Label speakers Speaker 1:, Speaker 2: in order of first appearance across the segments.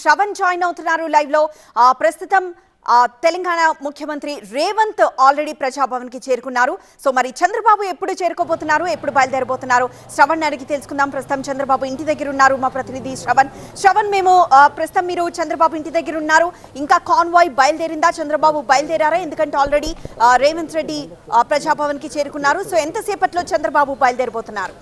Speaker 1: Shravan join అవుతున్నారు లైవ్లో. ప్రస్తుతం తెలంగాణ ముఖ్యమంత్రి రేవంత్ ఆల్రెడీ ప్రజాభవన్కి చేరుకున్నారు. సో మరి చంద్రబాబు ఎప్పుడు చేరుకోబోతున్నారు? ఎప్పుడు బయలుదేరబోతున్నారు? శ్రవణ్ అడిగి తెలుసుకుందాం. ప్రస్తుతం చంద్రబాబు ఇంటి దగ్గర ఉన్నారు మా ప్రతినిధి శ్రవణ్. శ్రవణ్ మేము ప్రస్తుతం మీరు చంద్రబాబు ఇంటి దగ్గర ఉన్నారు. ఇంకా కాన్వాయ్ బయలుదేరిందా? చంద్రబాబు బయలుదేరారా? ఎందుకంటే ఆల్రెడీ రేవంత్ రెడ్డి ప్రజాభవన్కి చేరుకున్నారు. సో ఎంతసేపట్లో చంద్రబాబు బయలుదేరబోతున్నారు.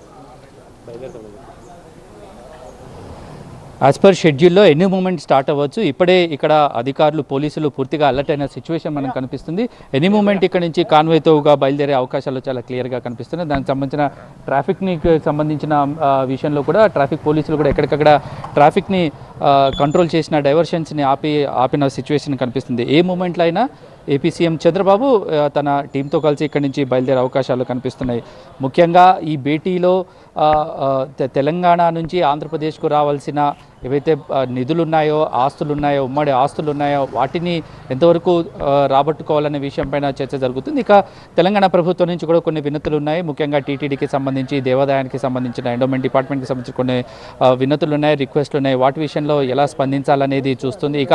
Speaker 2: యాజ్ పర్ షెడ్యూల్లో ఎన్ని మూమెంట్ స్టార్ట్ అవ్వచ్చు. ఇప్పుడే ఇక్కడ అధికారులు పోలీసులు పూర్తిగా అలర్ట్ అయిన సిచ్యువేషన్ మనకు కనిపిస్తుంది. ఎనీ మూమెంట్ ఇక్కడ నుంచి కాన్వేతోగా బయలుదేరే అవకాశాలు చాలా క్లియర్గా కనిపిస్తున్నాయి. దానికి సంబంధించిన ట్రాఫిక్ని సంబంధించిన విషయంలో కూడా ట్రాఫిక్ పోలీసులు కూడా ఎక్కడికక్కడ ట్రాఫిక్ని కంట్రోల్ చేసిన డైవర్షన్స్ని ఆపి ఆపిన సిచ్యువేషన్ కనిపిస్తుంది. ఏ మూమెంట్లో అయినా ఏపీ సీఎం చంద్రబాబు తన టీంతో కలిసి ఇక్కడి నుంచి బయలుదేరే అవకాశాలు కనిపిస్తున్నాయి. ముఖ్యంగా ఈ భేటీలో తెలంగాణ నుంచి ఆంధ్రప్రదేశ్కు రావాల్సిన ఏవైతే నిధులు ఉన్నాయో ఆస్తులు ఉన్నాయో ఉమ్మడి ఆస్తులు ఉన్నాయో వాటిని ఎంతవరకు రాబట్టుకోవాలనే విషయంపైన చర్చ జరుగుతుంది. ఇక తెలంగాణ ప్రభుత్వం నుంచి కూడా కొన్ని వినతులు ఉన్నాయి ముఖ్యంగా టీటీడీకి సంబంధించి దేవాదాయానికి సంబంధించిన ఎండోమెంట్ డిపార్ట్మెంట్కి సంబంధించి కొన్ని వినతులు ఉన్నాయి రిక్వెస్ట్లు ఉన్నాయి వాటి విషయంలో ఎలా స్పందించాలనేది చూస్తుంది. ఇక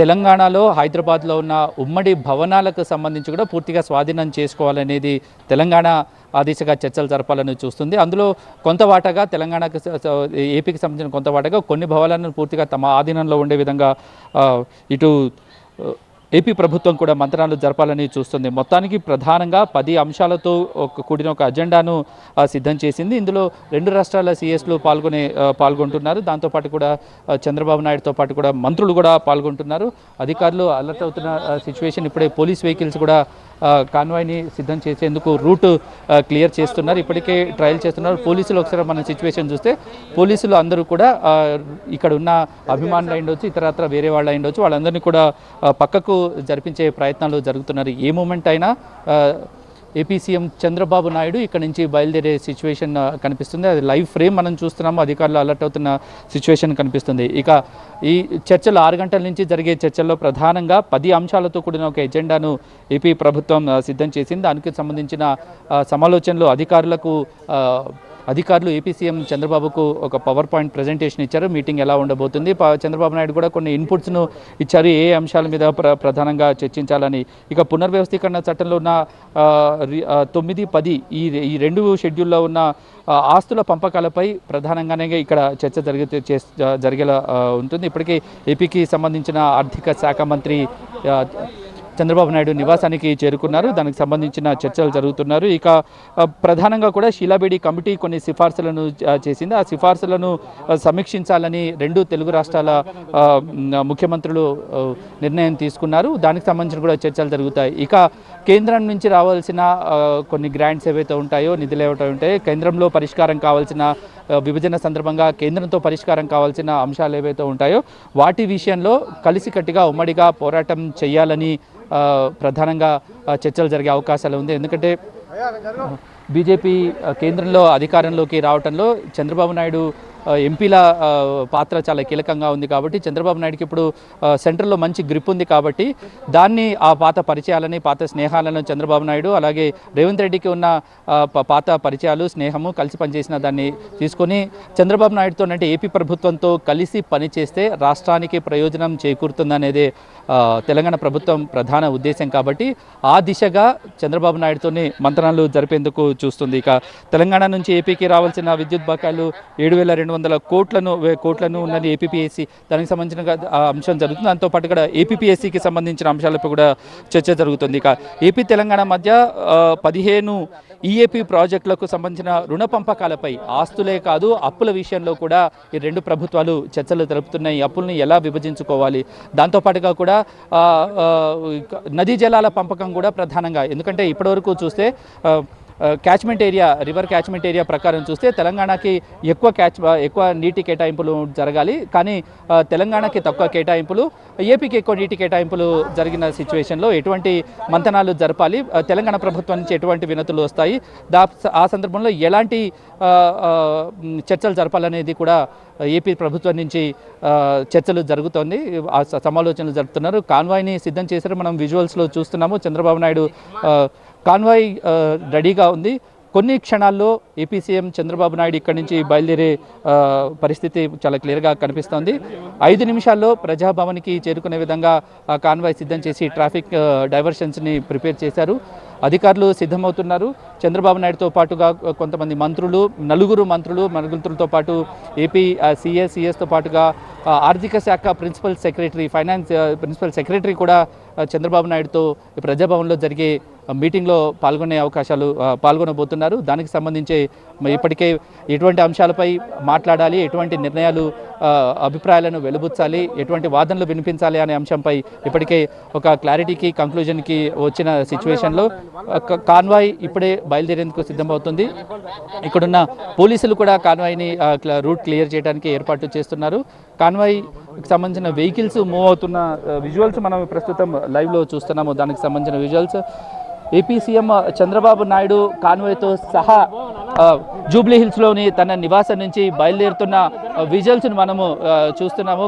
Speaker 2: తెలంగాణలో హైదరాబాద్లో ఉన్న ఉమ్మడి భవనాలకు సంబంధించి కూడా పూర్తిగా స్వాధీనం చేసుకోవాలనేది తెలంగాణ ఆ దిశగా చర్చలు జరపాలని చూస్తుంది. అందులో కొంత వాటాగా తెలంగాణకు ఏపీకి సంబంధించిన కొంత వాటాగా కొన్ని భవనాలను పూర్తిగా తమ ఆధీనంలో ఉండే విధంగా ఆ, ఇటు ఏపీ ప్రభుత్వం కూడా మంత్రాలు జరపాలని చూస్తుంది. మొత్తానికి ప్రధానంగా పది అంశాలతో ఒక కూడిన ఒక అజెండాను సిద్ధం చేసింది. ఇందులో రెండు రాష్ట్రాల సీఎస్లు పాల్గొనే పాల్గొంటున్నారు. దాంతోపాటు కూడా చంద్రబాబు నాయుడుతో పాటు కూడా మంత్రులు కూడా పాల్గొంటున్నారు. అధికారులు అలర్ట్ అవుతున్న సిచ్యువేషన్ ఇప్పుడే పోలీస్ వెహికల్స్ కూడా కాన్వాయ్ని సిద్ధం చేసేందుకు రూట్ క్లియర్ చేస్తున్నారు. ఇప్పటికే ట్రయల్ చేస్తున్నారు. పోలీసులు ఒకసారి మన సిచ్యువేషన్ చూస్తే పోలీసులు అందరూ కూడా ఇక్కడ ఉన్న అభిమానులు అయిండొచ్చు ఇతరత్ర వేరే వాళ్ళు అయిండొచ్చు వాళ్ళందరినీ కూడా పక్కకు జరిపించే ప్రయత్నాలు జరుగుతున్నారు. ఏ మూమెంట్ అయినా ఏపీ సీఎం చంద్రబాబు నాయుడు ఇక్కడ నుంచి బయలుదేరే సిచ్యువేషన్ కనిపిస్తుంది. అది లైవ్ ఫ్రేమ్ మనం చూస్తున్నాము. అధికారులు అలర్ట్ అవుతున్న సిచ్యువేషన్ కనిపిస్తుంది. ఇక ఈ చర్చలు ఆరు గంటల నుంచి జరిగే చర్చల్లో ప్రధానంగా పది అంశాలతో కూడిన ఒక ఎజెండాను ఏపీ ప్రభుత్వం సిద్ధం చేసింది. దానికి సంబంధించిన సమాలోచనలు అధికారులకు అధికారులు ఏపీ సీఎం చంద్రబాబుకు ఒక పవర్ పాయింట్ ప్రజెంటేషన్ ఇచ్చారు. మీటింగ్ ఎలా ఉండబోతుంది? చంద్రబాబు నాయుడు కూడా కొన్ని ఇన్పుట్స్ను ఇచ్చారు. ఏ అంశాల మీద ప్ర ప్రధానంగా చర్చించాలని. ఇక పునర్వ్యవస్థీకరణ చట్టంలో ఉన్న రి- తొమ్మిది పది ఈ ఈ రెండు షెడ్యూల్లో ఉన్న ఆస్తుల పంపకాలపై ప్రధానంగానే ఇక్కడ చర్చ జరిగితే జరిగేలా ఉంటుంది. ఇప్పటికే ఏపీకి సంబంధించిన ఆర్థిక శాఖ మంత్రి చంద్రబాబు నాయుడు నివాసానికి చేరుకున్నారు. దానికి సంబంధించిన చర్చలు జరుగుతున్నారు. ఇక ప్రధానంగా కూడా షీలాబేడి కమిటీ కొన్ని సిఫార్సులను చేసింది. ఆ సిఫార్సులను సమీక్షించాలని రెండు తెలుగు రాష్ట్రాల ముఖ్యమంత్రులు నిర్ణయం తీసుకున్నారు. దానికి సంబంధించిన కూడా చర్చలు జరుగుతాయి. ఇక కేంద్రం నుంచి రావాల్సిన కొన్ని గ్రాంట్స్ ఏవైతే ఉంటాయో నిధులు ఏవైతే ఉంటాయో కేంద్రంలో పరిష్కారం కావాల్సిన విభజన సందర్భంగా కేంద్రంతో పరిష్కారం కావాల్సిన అంశాలు ఏవైతే ఉంటాయో వాటి విషయంలో కలిసికట్టుగా ఉమ్మడిగా పోరాటం చేయాలని ప్రధానంగా చర్చలు జరిగే అవకాశాలు ఉంది. ఎందుకంటే బీజేపీ కేంద్రంలో అధికారంలోకి రావడంలో చంద్రబాబు నాయుడు ఎంపీల పాత్ర చాలా కీలకంగా ఉంది కాబట్టి చంద్రబాబు నాయుడుకి ఇప్పుడు సెంటర్లో సెంట్రల్లో మంచి గ్రిప్ ఉంది కాబట్టి దాన్ని ఆ పాత పరిచయాలని పాత స్నేహాలను చంద్రబాబు నాయుడు అలాగే రేవంత్ రెడ్డికి ఉన్న పాత పరిచయాలు స్నేహము కలిసి పనిచేసిన దాన్ని తీసుకొని చంద్రబాబు నాయుడుతో అంటే ఏపీ ప్రభుత్వంతో కలిసి పనిచేస్తే రాష్ట్రానికి ప్రయోజనం చేకూరుతుందనేదే తెలంగాణ ప్రభుత్వం ప్రధాన ఉద్దేశం కాబట్టి ఆ దిశగా చంద్రబాబు నాయుడుతోనే మంత్రణలు జరిపేందుకు చూస్తుంది. ఇక తెలంగాణ నుంచి ఏపీకి రావాల్సిన విద్యుత్ బకాయిలు ఏడు వేల రెండు వందల కోట్లను కోట్లను ఉన్నది ఏపీపీఎస్సీ దానికి సంబంధించిన అంశం జరుగుతుంది. దాంతోపాటు కూడా ఏపీపీఎస్సీకి సంబంధించిన అంశాలపై కూడా చర్చ జరుగుతుంది. ఇక ఏపీ తెలంగాణ మధ్య పదిహేను ఈఏపీ ప్రాజెక్టులకు సంబంధించిన రుణ పంపకాలపై ఆస్తులే కాదు అప్పుల విషయంలో కూడా ఈ రెండు ప్రభుత్వాలు చర్చలు జరుపుతున్నాయి. అప్పుల్ని ఎలా విభజించుకోవాలి? దాంతోపాటుగా కూడా నదీ జలాల పంపకం కూడా ప్రధానంగా. ఎందుకంటే ఇప్పటివరకు చూస్తే catchment area river catchment area ప్రకారం చూస్తే తెలంగాణకి ఎక్కువ క్యాచ్ ఎక్కువ నీటి కేటాయింపులు జరగాలి. కానీ తెలంగాణకి తక్కువ కేటాయింపులు ఏపీకి ఎక్కువ నీటి కేటాయింపులు జరిగిన సిచ్యువేషన్లో ఎటువంటి మంతనాలు జరపాలి. తెలంగాణ ప్రభుత్వం నుంచి ఎటువంటి వినతులు వస్తాయి. దా ఆ సందర్భంలో ఎలాంటి చర్చలు జరపాలనేది కూడా ఏపీ ప్రభుత్వం నుంచి చర్చలు జరుగుతోంది. ఆ సమాలోచనలు జరుపుతున్నారు. కాన్వాయ్ని సిద్ధం చేశారు మనం విజువల్స్లో చూస్తున్నాము. చంద్రబాబు నాయుడు కాన్వాయ్ రెడీగా ఉంది. కొన్ని క్షణాల్లో ఏపీ సీఎం చంద్రబాబు నాయుడు ఇక్కడి నుంచి బయలుదేరే పరిస్థితి చాలా క్లియర్గా కనిపిస్తోంది. ఐదు నిమిషాల్లో ప్రజాభవన్కి చేరుకునే విధంగా కాన్వాయ్ సిద్ధం చేసి ట్రాఫిక్ డైవర్షన్స్ని ప్రిపేర్ చేశారు. అధికారులు సిద్ధమవుతున్నారు. చంద్రబాబు నాయుడుతో పాటుగా కొంతమంది మంత్రులు నలుగురు మంత్రులు మంత్రులతో పాటు ఏపీ సిఏ సిఎస్తో పాటుగా ఆర్థిక శాఖ principal secretary finance principal secretary కూడా చంద్రబాబు నాయుడుతో ప్రజాభవన్లో జరిగే మీటింగ్లో పాల్గొనే అవకాశాలు పాల్గొనబోతున్నారు. దానికి సంబంధించి ఇప్పటికే ఎటువంటి అంశాలపై మాట్లాడాలి ఎటువంటి నిర్ణయాలు అభిప్రాయాలను వెలుబుచ్చాలి ఎటువంటి వాదనలు వినిపించాలి అనే అంశంపై ఇప్పటికే ఒక క్లారిటీకి కంక్లూజన్కి వచ్చిన సిచ్యువేషన్లో ఒక కాన్వాయ్ ఇప్పుడే బయలుదేరేందుకు సిద్ధమవుతుంది. ఇక్కడున్న పోలీసులు కూడా కాన్వాయ్ని రూట్ క్లియర్ చేయడానికి ఏర్పాటు చేస్తున్నారు. కాన్వాయ్ సంబంధించిన వెహికల్స్ మూవ్ అవుతున్న విజువల్స్ మనం ప్రస్తుతం లైవ్లో చూస్తున్నాము. దానికి సంబంధించిన visuals AP CM Chandrababu Naidu కాన్వాయ్తో సహా జూబ్లీ హిల్స్లోని తన నివాసం నుంచి బయలుదేరుతున్న విజువల్స్ని మనము ఆ, చూస్తున్నాము.